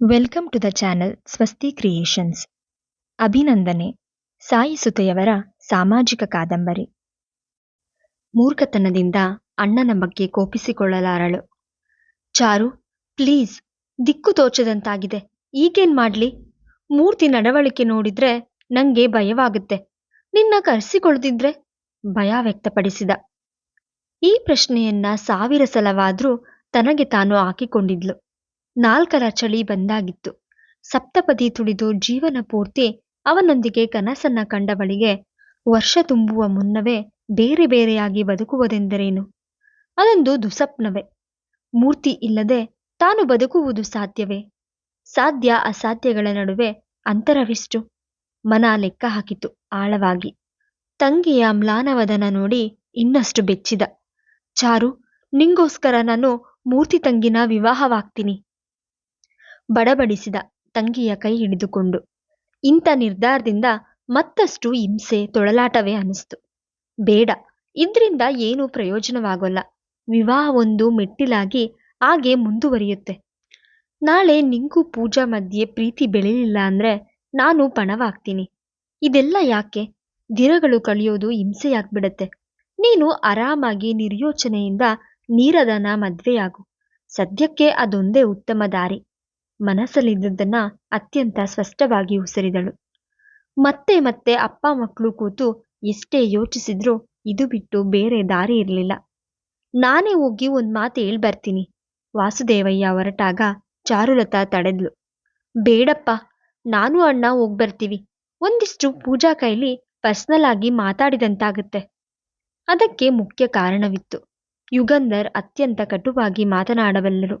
Welcome to the channel Swasti creations. ಅಭಿನಂದನೆ. ಸಾಯಿ ಸುತೆಯವರ ಸಾಮಾಜಿಕ ಕಾದಂಬರಿ. ಮೂರ್ಖತನದಿಂದ ಅಣ್ಣನ ಬಗ್ಗೆ ಕೋಪಿಸಿಕೊಳ್ಳಲಾರಳು. ಚಾರು, ಪ್ಲೀಸ್, ದಿಕ್ಕು ತೋಚದಂತಾಗಿದೆ. ಈಗೇನ್ ಮಾಡ್ಲಿ? ಮೂರ್ತಿ ನಡವಳಿಕೆ ನೋಡಿದ್ರೆ ನಂಗೆ ಭಯವಾಗುತ್ತೆ. ನಿನ್ನ ಕರೆಸಿಕೊಳ್ದಿದ್ರೆ ಭಯ ವ್ಯಕ್ತಪಡಿಸಿದ. ಈ ಪ್ರಶ್ನೆಯನ್ನ ಸಾವಿರ ಸಲವಾದ್ರೂ ತನಗೆ ತಾನು ಹಾಕಿಕೊಂಡಿದ್ಲು. ನಾಲ್ಕರ ಚಳಿ ಬಂದಾಗಿತ್ತು. ಸಪ್ತಪದಿ ತುಳಿದು ಜೀವನ ಪೂರ್ತಿ ಅವನೊಂದಿಗೆ ಕನಸನ್ನ ಕಂಡವಳಿಗೆ ವರ್ಷ ತುಂಬುವ ಮುನ್ನವೇ ಬೇರೆ ಬೇರೆಯಾಗಿ ಬದುಕುವುದೆಂದರೇನು? ಅದೊಂದು ದುಸಪ್ನವೇ ಮೂರ್ತಿ ಇಲ್ಲದೆ ತಾನು ಬದುಕುವುದು ಸಾಧ್ಯವೇ? ಸಾಧ್ಯ ಅಸಾಧ್ಯಗಳ ನಡುವೆ ಅಂತರವಿಷ್ಟು? ಮನ ಲೆಕ್ಕ ಹಾಕಿತು ಆಳವಾಗಿ. ತಂಗಿಯ ಮ್ಲಾನವದನ ನೋಡಿ ಇನ್ನಷ್ಟು ಬೆಚ್ಚಿದ. ಚಾರು, ನಿಂಗೋಸ್ಕರ ನಾನು ಮೂರ್ತಿ ತಂಗಿನ ವಿವಾಹವಾಗ್ತೀನಿ. ಬಡಬಡಿಸಿದ ತಂಗಿಯ ಕೈ ಹಿಡಿದುಕೊಂಡು. ಇಂಥ ನಿರ್ಧಾರದಿಂದ ಮತ್ತಷ್ಟು ಹಿಂಸೆ, ತೊಳಲಾಟವೇ ಅನಿಸ್ತು ಬೇಡ, ಇದ್ರಿಂದ ಏನೂ ಪ್ರಯೋಜನವಾಗೋಲ್ಲ. ವಿವಾಹ ಒಂದು ಮೆಟ್ಟಿಲಾಗಿ ಹಾಗೆ ಮುಂದುವರಿಯುತ್ತೆ. ನಾಳೆ ನಿಂಗೂ ಪೂಜಾ ಮಧ್ಯೆ ಪ್ರೀತಿ ಬೆಳೆಯಲಿಲ್ಲ ಅಂದ್ರೆ ನಾನು ಪಣವಾಗ್ತೀನಿ. ಇದೆಲ್ಲ ಯಾಕೆ? ದಿನಗಳು ಕಳೆಯೋದು ಹಿಂಸೆಯಾಗ್ಬಿಡತ್ತೆ. ನೀನು ಆರಾಮಾಗಿ ನಿರ್ಯೋಚನೆಯಿಂದ ನೀರದನ ಮದ್ವೆಯಾಗು. ಸದ್ಯಕ್ಕೆ ಅದೊಂದೇ ಉತ್ತಮ ದಾರಿ. ಮನಸ್ಸಲ್ಲಿದ್ದದ್ದನ್ನ ಅತ್ಯಂತ ಸ್ಪಷ್ಟವಾಗಿ ಉಸಿರಿದಳು. ಮತ್ತೆ ಮತ್ತೆ ಅಪ್ಪ ಮಕ್ಕಳು ಕೂತು ಎಷ್ಟೇ ಯೋಚಿಸಿದ್ರೂ ಇದು ಬಿಟ್ಟು ಬೇರೆ ದಾರಿ ಇರಲಿಲ್ಲ. ನಾನೇ ಹೋಗಿ ಒಂದ್ ಮಾತು ಹೇಳ್ಬರ್ತೀನಿ ವಾಸುದೇವಯ್ಯ ಹೊರಟಾಗ ಚಾರುಲತಾ ತಡೆದ್ಲು. ಬೇಡಪ್ಪ, ನಾನು ಅಣ್ಣ ಹೋಗ್ಬರ್ತೀವಿ ಒಂದಿಷ್ಟು ಪೂಜಾ ಕೈಲಿ ಪರ್ಸನಲ್ ಆಗಿ ಮಾತಾಡಿದಂತಾಗುತ್ತೆ. ಅದಕ್ಕೆ ಮುಖ್ಯ ಕಾರಣವಿತ್ತು. ಯುಗಂಧರ್ ಅತ್ಯಂತ ಕಟುವಾಗಿ ಮಾತನಾಡಬಲ್ಲರು.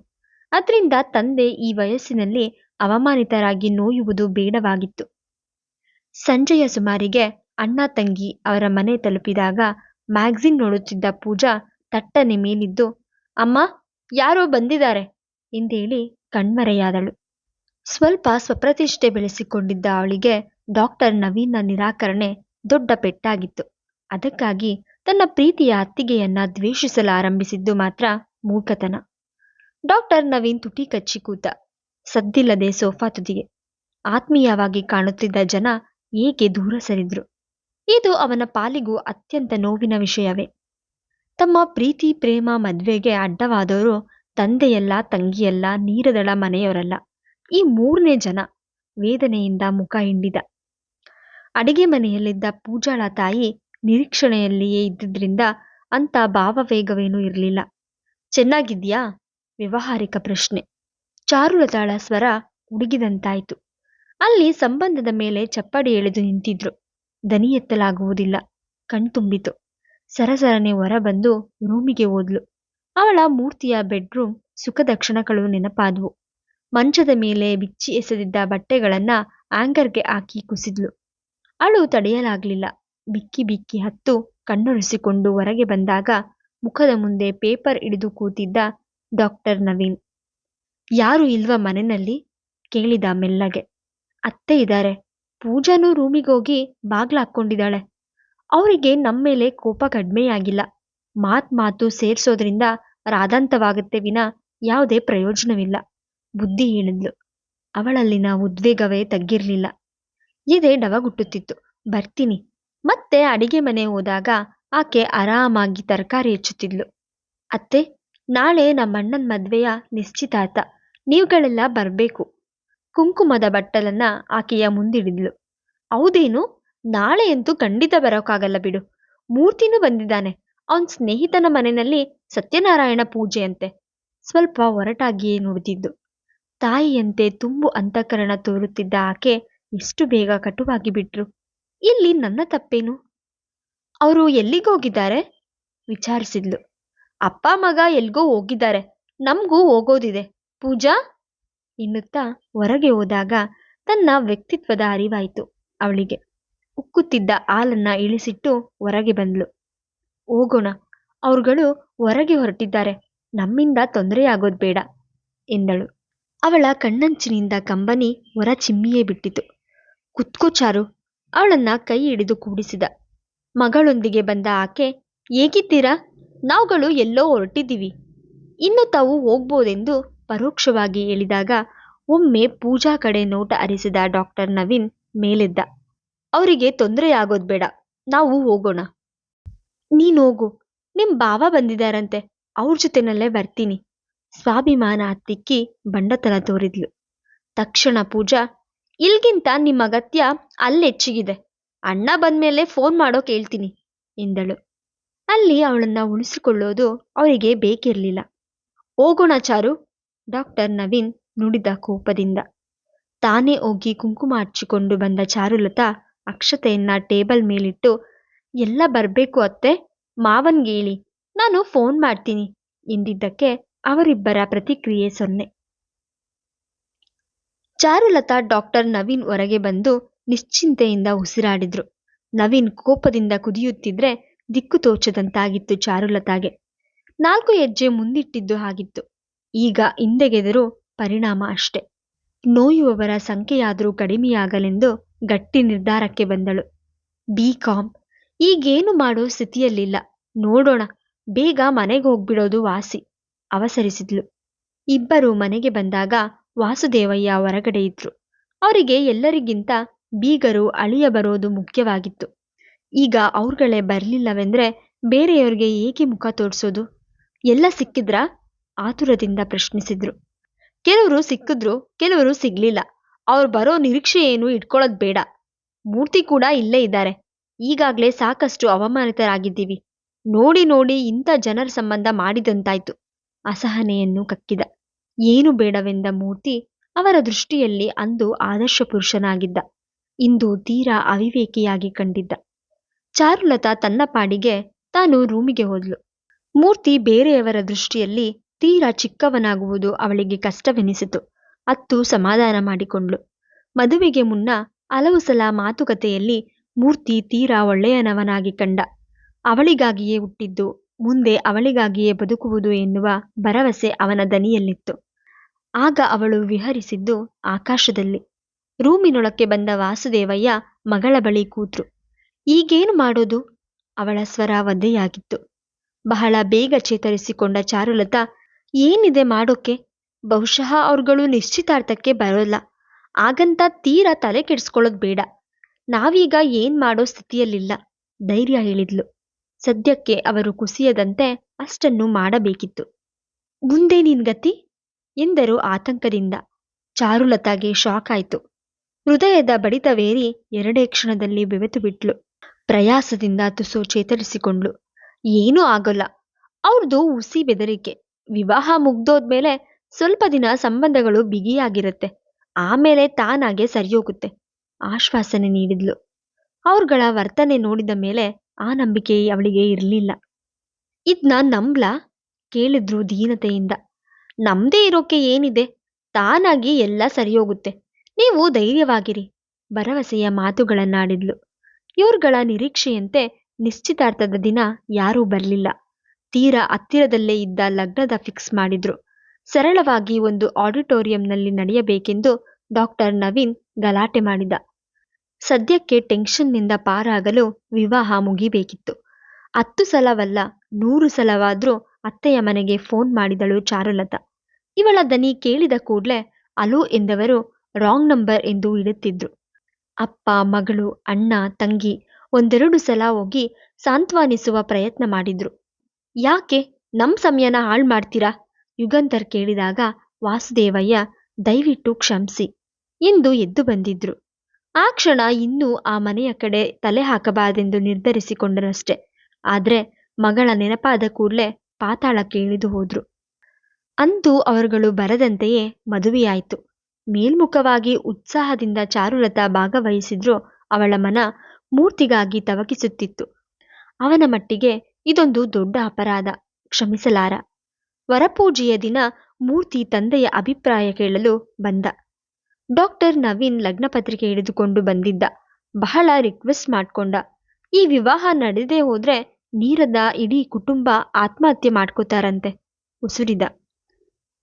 ಅದರಿಂದ ತಂದೆ ಈ ವಯಸ್ಸಿನಲ್ಲಿ ಅವಮಾನಿತರಾಗಿ ನೋಯುವುದು ಬೇಡವಾಗಿತ್ತು. ಸಂಜೆಯ ಸುಮಾರಿಗೆ ಅಣ್ಣ ತಂಗಿ ಅವರ ಮನೆ ತಲುಪಿದಾಗ ಮ್ಯಾಗ್ಝಿನ್ ನೋಡುತ್ತಿದ್ದ ಪೂಜಾ ತಟ್ಟನೆ ಮೇಲಿದ್ದು, ಅಮ್ಮ, ಯಾರೋ ಬಂದಿದ್ದಾರೆ ಎಂದೇಳಿ ಕಣ್ಮರೆಯಾದಳು. ಸ್ವಲ್ಪ ಸ್ವಪ್ರತಿಷ್ಠೆ ಬೆಳೆಸಿಕೊಂಡಿದ್ದ ಅವಳಿಗೆ ಡಾಕ್ಟರ್ ನವೀನ್ನ ನಿರಾಕರಣೆ ದೊಡ್ಡ ಪೆಟ್ಟಾಗಿತ್ತು. ಅದಕ್ಕಾಗಿ ತನ್ನ ಪ್ರೀತಿಯ ಅತ್ತಿಗೆಯನ್ನ ದ್ವೇಷಿಸಲಾರಂಭಿಸಿದ್ದು ಮಾತ್ರ ಮೂರ್ಖತನ. ಡಾಕ್ಟರ್ ನವೀನ್ ತುಟಿ ಕಚ್ಚಿ ಕೂತ ಸದ್ದಿಲ್ಲದೆ ಸೋಫಾ ತುದಿಗೆ. ಆತ್ಮೀಯವಾಗಿ ಕಾಣುತ್ತಿದ್ದ ಜನ ಏಕೆ ದೂರ ಸರಿದ್ರು? ಇದು ಅವನ ಪಾಲಿಗೂ ಅತ್ಯಂತ ನೋವಿನ ವಿಷಯವೇ. ತಮ್ಮ ಪ್ರೀತಿ, ಪ್ರೇಮ, ಮದ್ವೆಗೆ ಅಡ್ಡವಾದವರು ತಂದೆಯಲ್ಲ, ತಂಗಿಯಲ್ಲ, ನೀರದಳ ಮನೆಯವರಲ್ಲ. ಈ ಮೂರನೇ ಜನ ವೇದನೆಯಿಂದ ಮುಖ ಹಿಂಡಿದ. ಅಡಿಗೆ ಮನೆಯಲ್ಲಿದ್ದ ಪೂಜಾಳ ತಾಯಿ ನಿರೀಕ್ಷಣೆಯಲ್ಲಿಯೇ ಇದ್ದಿದ್ರಿಂದ ಅಂತ ಭಾವವೇಗವೇನೂ ಇರಲಿಲ್ಲ. ಚೆನ್ನಾಗಿದ್ಯಾ ವ್ಯವಹಾರಿಕ ಪ್ರಶ್ನೆ. ಚಾರುಲತಾಳ ಸ್ವರ ಉಡುಗಿದಂತಾಯಿತು. ಅಲ್ಲಿ ಸಂಬಂಧದ ಮೇಲೆ ಚಪ್ಪಡಿ ಎಳೆದು ನಿಂತಿದ್ರು. ದನಿ ಎತ್ತಲಾಗುವುದಿಲ್ಲ. ಕಣ್ತುಂಬಿತು ಸರಸರನೆ ಹೊರಬಂದು ರೂಮಿಗೆ ಹೋದ್ಲು. ಅವಳ ಮೂರ್ತಿಯ ಬೆಡ್ರೂಮ್ ಸುಖದ ಕ್ಷಣಗಳು ನೆನಪಾದವು. ಮಂಚದ ಮೇಲೆ ಬಿಚ್ಚಿ ಎಸೆದಿದ್ದ ಬಟ್ಟೆಗಳನ್ನ ಆಂಗರ್ಗೆ ಹಾಕಿ ಕುಸಿದ್ಲು. ಅಳು ತಡೆಯಲಾಗ್ಲಿಲ್ಲ. ಬಿಕ್ಕಿ ಬಿಕ್ಕಿ ಹತ್ತು ಕಣ್ಣೊರೆಸಿಕೊಂಡು ಹೊರಗೆ ಬಂದಾಗ ಮುಖದ ಮುಂದೆ ಪೇಪರ್ ಹಿಡಿದು ಕೂತಿದ್ದ ಡಾಕ್ಟರ್ ನವೀನ್. ಯಾರು ಇಲ್ವಾ ಮನೆಯಲ್ಲಿ? ಕೇಳಿದ ಮೆಲ್ಲಗೆ. ಅತ್ತೆ ಇದ್ದಾರೆ ಪೂಜಾನೂ ರೂಮಿಗೋಗಿ ಬಾಗ್ಲ ಹಾಕ್ಕೊಂಡಿದಾಳೆ. ಅವರಿಗೆ ನಮ್ಮ ಮೇಲೆ ಕೋಪ ಕಡಿಮೆಯಾಗಿಲ್ಲ. ಮಾತ್ ಮಾತು ಸೇರ್ಸೋದ್ರಿಂದ ರಾದಂತವಾಗುತ್ತೆ ವಿನ ಯಾವುದೇ ಪ್ರಯೋಜನವಿಲ್ಲ. ಬುದ್ಧಿ ಹೇಳಿದ್ಲು. ಅವಳಲ್ಲಿನ ಉದ್ವೇಗವೇ ತಗ್ಗಿರ್ಲಿಲ್ಲ. ಎದೆ ಡವಗುಟ್ಟುತ್ತಿತ್ತು. ಬರ್ತೀನಿ. ಮತ್ತೆ ಅಡಿಗೆ ಮನೆ ಹೋದಾಗ ಆಕೆ ಆರಾಮಾಗಿ ತರಕಾರಿ ಹೆಚ್ಚುತ್ತಿದ್ಲು. ಅತ್ತೆ ನಾಳೆ ನಮ್ಮಣ್ಣನ ಮದುವೆಯ ನಿಶ್ಚಿತಾರ್ಥ. ನೀವುಗಳೆಲ್ಲ ಬರಬೇಕು. ಕುಂಕುಮದ ಬಟ್ಟಲನ್ನ ಆಕೆಯ ಮುಂದಿಡಿದ್ಲು. ಹೌದೇನು? ನಾಳೆ ಅಂತೂ ಖಂಡಿತ ಬರೋಕ್ಕಾಗಲ್ಲ ಬಿಡು. ಮೂರ್ತಿನೂ ಬಂದಿದ್ದಾನೆ. ಅವನ್ ಸ್ನೇಹಿತನ ಮನೆಯಲ್ಲಿ ಸತ್ಯನಾರಾಯಣ ಪೂಜೆಯಂತೆ. ಸ್ವಲ್ಪ ಹೊರಟಾಗಿಯೇ ನುಡಿದಿದ್ದು ತಾಯಿಯಂತೆ ತುಂಬು ಅಂತಃಕರಣ ತೋರುತ್ತಿದ್ದ ಆಕೆ ಎಷ್ಟು ಬೇಗ ಕಟುವಾಗಿ ಬಿಟ್ರು. ಇಲ್ಲಿ ನನ್ನ ತಪ್ಪೇನು? ಅವರು ಎಲ್ಲಿಗೋಗಿದ್ದಾರೆ? ವಿಚಾರಿಸಿದ್ಲು. ಅಪ್ಪ ಮಗ ಎಲ್ಗೋ ಹೋಗಿದ್ದಾರೆ. ನಮಗೂ ಹೋಗೋದಿದೆ. ಪೂಜಾ? ಎನ್ನುತ್ತಾ ಹೊರಗೆ ಹೋದಾಗ ತನ್ನ ವ್ಯಕ್ತಿತ್ವದ ಅರಿವಾಯಿತು. ಅವಳಿಗೆ ಉಕ್ಕುತ್ತಿದ್ದ ಹಾಲನ್ನ ಇಳಿಸಿಟ್ಟು ಹೊರಗೆ ಬಂದ್ಲು. ಹೋಗೋಣ, ಅವ್ರುಗಳು ಹೊರಗೆ ಹೊರಟಿದ್ದಾರೆ. ನಮ್ಮಿಂದ ತೊಂದರೆಯಾಗೋದು ಬೇಡ ಎಂದಳು. ಅವಳ ಕಣ್ಣಂಚಿನಿಂದ ಕಂಬನಿ ಹೊರ ಚಿಮ್ಮಿಯೇ ಬಿಟ್ಟಿತು. ಕುತ್ಕೋ ಚಾರು, ಅವಳನ್ನ ಕೈ ಹಿಡಿದು ಕೂಡಿಸಿದ. ಮಗಳೊಂದಿಗೆ ಬಂದ ಆಕೆ, ಹೇಗಿದ್ದೀರಾ? ನಾವುಗಳು ಎಲ್ಲೋ ಹೊರಟಿದ್ದೀವಿ. ಇನ್ನು ತಾವು ಹೋಗ್ಬೋದೆಂದು ಪರೋಕ್ಷವಾಗಿ ಹೇಳಿದಾಗ ಒಮ್ಮೆ ಪೂಜಾ ಕಡೆ ನೋಟ ಹರಿಸಿದ ಡಾಕ್ಟರ್ ನವೀನ್ ಮೇಲೆದ್ದ. ಅವರಿಗೆ ತೊಂದರೆಯಾಗೋದು ಬೇಡ, ನಾವು ಹೋಗೋಣ. ನೀನು ಹೋಗು, ನಿಮ್ ಬಾವ ಬಂದಿದಾರಂತೆ, ಅವ್ರ ಜೊತೆನಲ್ಲೇ ಬರ್ತೀನಿ. ಸ್ವಾಭಿಮಾನ ಹತ್ತಿಕ್ಕಿ ಬಂಡತನ ತೋರಿದ್ಲು. ತಕ್ಷಣ ಪೂಜಾ, ಇಲ್ಗಿಂತ ನಿಮ್ಮ ಅಗತ್ಯ ಅಲ್ಲೆಚ್ಚಿಗಿದೆ. ಅಣ್ಣ ಬಂದ್ಮೇಲೆ ಫೋನ್ ಮಾಡೋಕ್ ಹೇಳ್ತೀನಿ ಎಂದಳು. ಅಲ್ಲಿ ಅವಳನ್ನ ಉಳಿಸಿಕೊಳ್ಳೋದು ಅವರಿಗೆ ಬೇಕಿರಲಿಲ್ಲ. ಹೋಗೋಣ ಚಾರು, ಡಾಕ್ಟರ್ ನವೀನ್ ನುಡಿದ ಕೋಪದಿಂದ. ತಾನೇ ಹೋಗಿ ಕುಂಕುಮ ಹಚ್ಚಿಕೊಂಡು ಬಂದ ಚಾರುಲತಾ ಅಕ್ಷತೆಯನ್ನ ಟೇಬಲ್ ಮೇಲಿಟ್ಟು, ಎಲ್ಲ ಬರ್ಬೇಕು ಅತ್ತೆ, ಮಾವನ್ಗೆ ಹೇಳಿ, ನಾನು ಫೋನ್ ಮಾಡ್ತೀನಿ, ಎಂದಿದ್ದಕ್ಕೆ ಅವರಿಬ್ಬರ ಪ್ರತಿಕ್ರಿಯೆ ಸೊನ್ನೆ. ಚಾರುಲತಾ ಡಾಕ್ಟರ್ ನವೀನ್ ಹೊರಗೆ ಬಂದು ನಿಶ್ಚಿಂತೆಯಿಂದ ಉಸಿರಾಡಿದ್ರು. ನವೀನ್ ಕೋಪದಿಂದ ಕುದಿಯುತ್ತಿದ್ರೆ ದಿಕ್ಕು ತೋಚದಂತಾಗಿತ್ತು ಚಾರುಲತಾಗೆ. ನಾಲ್ಕು ಹೆಜ್ಜೆ ಮುಂದಿಟ್ಟಿದ್ದು ಹಾಗಿತ್ತು. ಈಗ ಹಿಂದೆಗೆದರೂ ಪರಿಣಾಮ ಅಷ್ಟೆ. ನೋಯುವವರ ಸಂಖ್ಯೆಯಾದರೂ ಕಡಿಮೆಯಾಗಲೆಂದು ಗಟ್ಟಿ ನಿರ್ಧಾರಕ್ಕೆ ಬಂದಳು. ಬಿ ಈಗೇನು ಮಾಡೋ ಸ್ಥಿತಿಯಲ್ಲಿಲ್ಲ. ನೋಡೋಣ. ಬೇಗ ಮನೆಗೆ ಹೋಗ್ಬಿಡೋದು ವಾಸಿ. ಅವಸರಿಸಿದ್ಲು. ಇಬ್ಬರು ಮನೆಗೆ ಬಂದಾಗ ವಾಸುದೇವಯ್ಯ ಹೊರಗಡೆ ಇದ್ರು. ಅವರಿಗೆ ಎಲ್ಲರಿಗಿಂತ ಬೀಗರು ಅಳಿಯ ಬರೋದು ಮುಖ್ಯವಾಗಿತ್ತು. ಈಗ ಅವ್ರುಗಳೇ ಬರಲಿಲ್ಲವೆಂದ್ರೆ ಬೇರೆಯವ್ರಿಗೆ ಏಕೆ ಮುಖ ತೋರಿಸೋದು ಎಲ್ಲ ಸಿಕ್ಕಿದ್ರಾ? ಆತುರದಿಂದ ಪ್ರಶ್ನಿಸಿದ್ರು. ಕೆಲವರು ಸಿಕ್ಕಿದ್ರು, ಕೆಲವರು ಸಿಗ್ಲಿಲ್ಲ. ಅವ್ರು ಬರೋ ನಿರೀಕ್ಷೆ ಏನು ಇಟ್ಕೊಳ್ಳೋದು ಬೇಡ. ಮೂರ್ತಿ ಕೂಡ ಇಲ್ಲೇ ಇದ್ದಾರೆ. ಈಗಾಗಲೇ ಸಾಕಷ್ಟು ಅವಮಾನಿತರಾಗಿದ್ದೀವಿ. ನೋಡಿ ನೋಡಿ ಇಂಥ ಜನರ ಸಂಬಂಧ ಮಾಡಿದಂತಾಯ್ತು. ಅಸಹನೆಯನ್ನು ಕಕ್ಕಿದ. ಏನು ಬೇಡವೆಂದ ಮೂರ್ತಿ ಅವರ ದೃಷ್ಟಿಯಲ್ಲಿ ಅಂದು ಆದರ್ಶ ಪುರುಷನಾಗಿದ್ದ. ಇಂದು ತೀರಾ ಅವಿವೇಕಿಯಾಗಿ ಕಂಡಿದ್ದ. ಚಾರುಲತಾ ತನ್ನ ಪಾಡಿಗೆ ತಾನು ರೂಮಿಗೆ ಹೋದ್ಲು. ಮೂರ್ತಿ ಬೇರೆಯವರ ದೃಷ್ಟಿಯಲ್ಲಿ ತೀರಾ ಚಿಕ್ಕವನಾಗುವುದು ಅವಳಿಗೆ ಕಷ್ಟವೆನಿಸಿತು. ಅತ್ತು ಸಮಾಧಾನ ಮಾಡಿಕೊಂಡ್ಳು ಮದುವೆಗೆ ಮುನ್ನ ಹಲವು ಸಲ ಮಾತುಕತೆಯಲ್ಲಿ ಮೂರ್ತಿ ತೀರಾ ಒಳ್ಳೆಯನವನಾಗಿ ಕಂಡ. ಅವಳಿಗಾಗಿಯೇ ಹುಟ್ಟಿದ್ದು, ಮುಂದೆ ಅವಳಿಗಾಗಿಯೇ ಬದುಕುವುದು ಎನ್ನುವ ಭರವಸೆ ಅವನ ದನಿಯಲ್ಲಿತ್ತು. ಆಗ ಅವಳು ವಿಹರಿಸಿದ್ದು ಆಕಾಶದಲ್ಲಿ. ರೂಮಿನೊಳಕ್ಕೆ ಬಂದ ವಾಸುದೇವಯ್ಯ ಮಗಳ ಬಳಿ ಕೂತ್ರು. ಈಗೇನು ಮಾಡೋದು? ಅವಳ ಸ್ವರ ಒದ್ದೆಯಾಗಿತ್ತು ಬಹಳ ಬೇಗ ಚೇತರಿಸಿಕೊಂಡ ಚಾರುಲತಾ, ಏನಿದೆ ಮಾಡೋಕೆ? ಬಹುಶಃ ಅವ್ರುಗಳು ನಿಶ್ಚಿತಾರ್ಥಕ್ಕೆ ಬರೋಲ್ಲ. ಹಾಗಂತ ತೀರಾ ತಲೆ ಕೆಡಿಸ್ಕೊಳ್ಳೋದು ಬೇಡ. ನಾವೀಗ ಏನ್ ಮಾಡೋ ಸ್ಥಿತಿಯಲ್ಲಿಲ್ಲ, ಧೈರ್ಯ ಹೇಳಿದ್ಲು. ಸದ್ಯಕ್ಕೆ ಅವರು ಕುಸಿಯದಂತೆ ಅಷ್ಟನ್ನು ಮಾಡಬೇಕಿತ್ತು. ಮುಂದೆ ನಿನ್ ಗತಿ? ಎಂದರು ಆತಂಕದಿಂದ. ಚಾರುಲತಾಗೆ ಶಾಕ್ ಆಯ್ತು. ಹೃದಯದ ಬಡಿತವೇರಿ ಎರಡೇ ಕ್ಷಣದಲ್ಲಿ ಬೆವೆತು ಬಿಟ್ಲು ಪ್ರಯಾಸದಿಂದ ತುಸು ಚೇತರಿಸಿಕೊಂಡ್ಳು. ಏನೂ ಆಗೋಲ್ಲ. ಅವ್ರದ್ದು ಉಸಿ ಬೆದರಿಕೆ. ವಿವಾಹ ಮುಗ್ದೋದ್ಮೇಲೆ ಸ್ವಲ್ಪ ದಿನ ಸಂಬಂಧಗಳು ಬಿಗಿಯಾಗಿರುತ್ತೆ. ಆಮೇಲೆ ತಾನಾಗೆ ಸರಿಯೋಗುತ್ತೆ. ಆಶ್ವಾಸನೆ ನೀಡಿದ್ಲು. ಅವ್ರ್ಗಳ ವರ್ತನೆ ನೋಡಿದ ಮೇಲೆ ಆ ನಂಬಿಕೆ ಅವಳಿಗೆ ಇರಲಿಲ್ಲ. ಇದ್ನ ನಂಬ್ಲ? ಕೇಳಿದ್ರು ದೀನತೆಯಿಂದ. ನಮ್ದೇ ಇರೋಕೆ ಏನಿದೆ? ತಾನಾಗಿ ಎಲ್ಲ ಸರಿಯೋಗುತ್ತೆ. ನೀವು ಧೈರ್ಯವಾಗಿರಿ. ಭರವಸೆಯ ಮಾತುಗಳನ್ನಾಡಿದ್ಲು. ಇವ್ರುಗಳ ನಿರೀಕ್ಷೆಯಂತೆ ನಿಶ್ಚಿತಾರ್ಥದ ದಿನ ಯಾರೂ ಬರಲಿಲ್ಲ. ತೀರಾ ಹತ್ತಿರದಲ್ಲೇ ಇದ್ದ ಲಗ್ನದ ಫಿಕ್ಸ್ ಮಾಡಿದ್ರು. ಸರಳವಾಗಿ ಒಂದು ಆಡಿಟೋರಿಯಂನಲ್ಲಿ ನಡೆಯಬೇಕೆಂದು ಡಾಕ್ಟರ್ ನವೀನ್ ಗಲಾಟೆ ಮಾಡಿದ. ಸದ್ಯಕ್ಕೆ ಟೆನ್ಷನ್ನಿಂದ ಪಾರಾಗಲು ವಿವಾಹ ಮುಗಿಬೇಕಿತ್ತು. ಹತ್ತು ಸಲವಲ್ಲ, ನೂರು ಸಲವಾದ್ರೂ ಅತ್ತೆಯ ಮನೆಗೆ ಫೋನ್ ಮಾಡಿದಳು ಚಾರುಲತಾ. ಇವಳ ದನಿ ಕೇಳಿದ ಕೂಡ್ಲೆ, ಅಲೋ ಎಂದವರು, ರಾಂಗ್ ನಂಬರ್ ಎಂದು ಇಡುತ್ತಿದ್ರು. ಅಪ್ಪ, ಮಗಳು, ಅಣ್ಣ, ತಂಗಿ ಒಂದೆರಡು ಸಲ ಹೋಗಿ ಸಾಂತ್ವನಿಸುವ ಪ್ರಯತ್ನ ಮಾಡಿದ್ರು. ಯಾಕೆ? ನಮ್ ಸಮಯನ ಹಾಳು ಮಾಡ್ತೀರಾ? ಯುಗಂಧರ್ ಕೇಳಿದಾಗ ವಾಸುದೇವಯ್ಯ ದಯವಿಟ್ಟು ಕ್ಷಮಿಸಿ ಎಂದು ಎದ್ದು ಬಂದಿದ್ರು. ಆ ಕ್ಷಣ ಇನ್ನೂ ಆ ಮನೆಯ ಕಡೆ ತಲೆ ಹಾಕಬಾರದೆಂದು ನಿರ್ಧರಿಸಿಕೊಂಡರಷ್ಟೆ. ಆದ್ರೆ ಮಗಳ ನೆನಪಾದ ಕೂಡಲೇ ಪಾತಾಳಕ್ಕೆ ಇಳಿದು ಹೋದ್ರು. ಅಂತೂ ಅವರುಗಳು ಬರದಂತೆಯೇ ಮದುವೆಯಾಯಿತು. ಮೇಲ್ಮುಖವಾಗಿ ಉತ್ಸಾಹದಿಂದ ಚಾರುಲತಾ ಭಾಗವಹಿಸಿದ್ರು. ಅವಳ ಮನ ಮೂರ್ತಿಗಾಗಿ ತವಕಿಸುತ್ತಿತ್ತು. ಅವನ ಮಟ್ಟಿಗೆ ಇದೊಂದು ದೊಡ್ಡ ಅಪರಾಧ. ಕ್ಷಮಿಸಲಾರ. ವರಪೂಜೆಯ ದಿನ ಮೂರ್ತಿ ತಂದೆಯ ಅಭಿಪ್ರಾಯ ಕೇಳಲು ಬಂದ. ಡಾಕ್ಟರ್ ನವೀನ್ ಲಗ್ನಪತ್ರಿಕೆ ಹಿಡಿದುಕೊಂಡು ಬಂದಿದ್ದ. ಬಹಳ ರಿಕ್ವೆಸ್ಟ್ ಮಾಡ್ಕೊಂಡ. ಈ ವಿವಾಹ ನಡೆದೇ ಹೋದ್ರೆ ನೀರದ ಇಡೀ ಕುಟುಂಬ ಆತ್ಮಹತ್ಯೆ ಮಾಡ್ಕೋತಾರಂತೆ. ಉಸುರಿದ.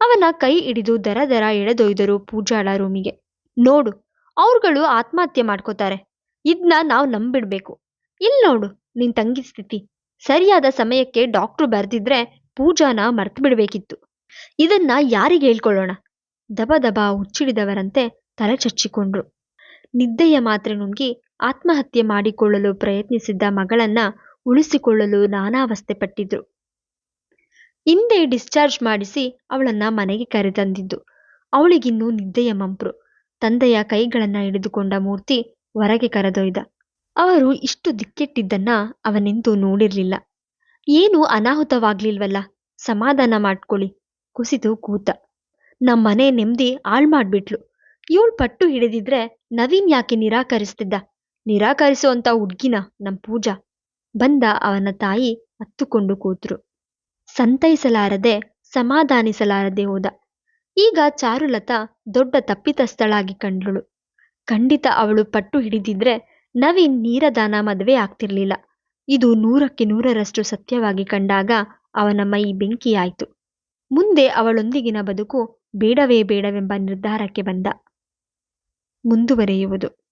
ಅವನ ಕೈ ಹಿಡಿದು ದರ ದರ ಎಳೆದೊಯ್ದರು ಪೂಜಾಳ ರೂಮಿಗೆ. ನೋಡು, ಅವ್ರುಗಳು ಆತ್ಮಹತ್ಯೆ ಮಾಡ್ಕೋತಾರೆ. ಇದ್ನ ನಾವು ನಂಬಿಡ್ಬೇಕು. ಇಲ್ ನೋಡು ನಿನ್ ತಂಗಿ ಸ್ಥಿತಿ. ಸರಿಯಾದ ಸಮಯಕ್ಕೆ ಡಾಕ್ಟ್ರು ಬರ್ದಿದ್ರೆ ಪೂಜಾನ ಮರ್ತು ಬಿಡ್ಬೇಕಿತ್ತು ಇದನ್ನ ಯಾರಿಗೆ ಹೇಳ್ಕೊಳ್ಳೋಣ? ದಬ ಹುಚ್ಚಿಡಿದವರಂತೆ ತಲೆ ಚಚ್ಚಿಕೊಂಡ್ರು. ನಿದ್ದೆಯ ಮಾತ್ರೆ ನುಂಗಿ ಆತ್ಮಹತ್ಯೆ ಮಾಡಿಕೊಳ್ಳಲು ಪ್ರಯತ್ನಿಸಿದ್ದ ಮಗಳನ್ನ ಉಳಿಸಿಕೊಳ್ಳಲು ನಾನಾವಸ್ಥೆ ಪಟ್ಟಿದ್ರು ಹಿಂದೆ ಡಿಸ್ಚಾರ್ಜ್ ಮಾಡಿಸಿ ಅವಳನ್ನ ಮನೆಗೆ ಕರೆತಂದಿದ್ದು. ಅವಳಿಗಿನ್ನೂ ನಿದ್ದೆಯ ಮಂಪ್ರು. ತಂದೆಯ ಕೈಗಳನ್ನ ಹಿಡಿದುಕೊಂಡ ಮೂರ್ತಿ ಹೊರಗೆ ಕರೆದೊಯ್ದ. ಅವರು ಇಷ್ಟು ದಿಕ್ಕೆಟ್ಟಿದ್ದನ್ನ ಅವನೆಂದು ನೋಡಿರ್ಲಿಲ್ಲ. ಏನು ಅನಾಹುತವಾಗ್ಲಿಲ್ವಲ್ಲ, ಸಮಾಧಾನ ಮಾಡ್ಕೊಳ್ಳಿ, ಕುಸಿದು ಕೂತ. ನಮ್ಮನೆ ನೆಮ್ಮದಿ ಹಾಳು ಮಾಡ್ಬಿಟ್ಲು. ಇವಳು ಪಟ್ಟು ಹಿಡಿದಿದ್ರೆ ನವೀನ್ ಯಾಕೆ ನಿರಾಕರಿಸ್ತಿದ್ದ? ನಿರಾಕರಿಸುವಂತ ಹುಡ್ಗಿನ ನಮ್ ಪೂಜಾ. ಬಂದ ಅವನ ತಾಯಿ ಹತ್ತುಕೊಂಡು ಕೂತ್ರು. ಸಂತೈಸಲಾರದೆ, ಸಮಾಧಾನಿಸಲಾರದೆ ಹೋದ. ಈಗ ಚಾರುಲತಾ ದೊಡ್ಡ ತಪ್ಪಿತಸ್ಥಳಾಗಿ ಕಂಡಳು. ಖಂಡಿತ ಅವಳು ಪಟ್ಟು ಹಿಡಿದಿದ್ರೆ ನವೀನ್ ನೀರದಾನ ಮದುವೆ ಆಗ್ತಿರ್ಲಿಲ್ಲ. ಇದು ನೂರಕ್ಕೆ ನೂರರಷ್ಟು ಸತ್ಯವಾಗಿ ಕಂಡಾಗ ಅವನ ಮೈ ಬೆಂಕಿಯಾಯಿತು. ಮುಂದೆ ಅವಳೊಂದಿಗಿನ ಬದುಕು ಬೇಡವೇ ಬೇಡವೆಂಬ ನಿರ್ಧಾರಕ್ಕೆ ಬಂದ. ಮುಂದುವರೆಯುವುದು.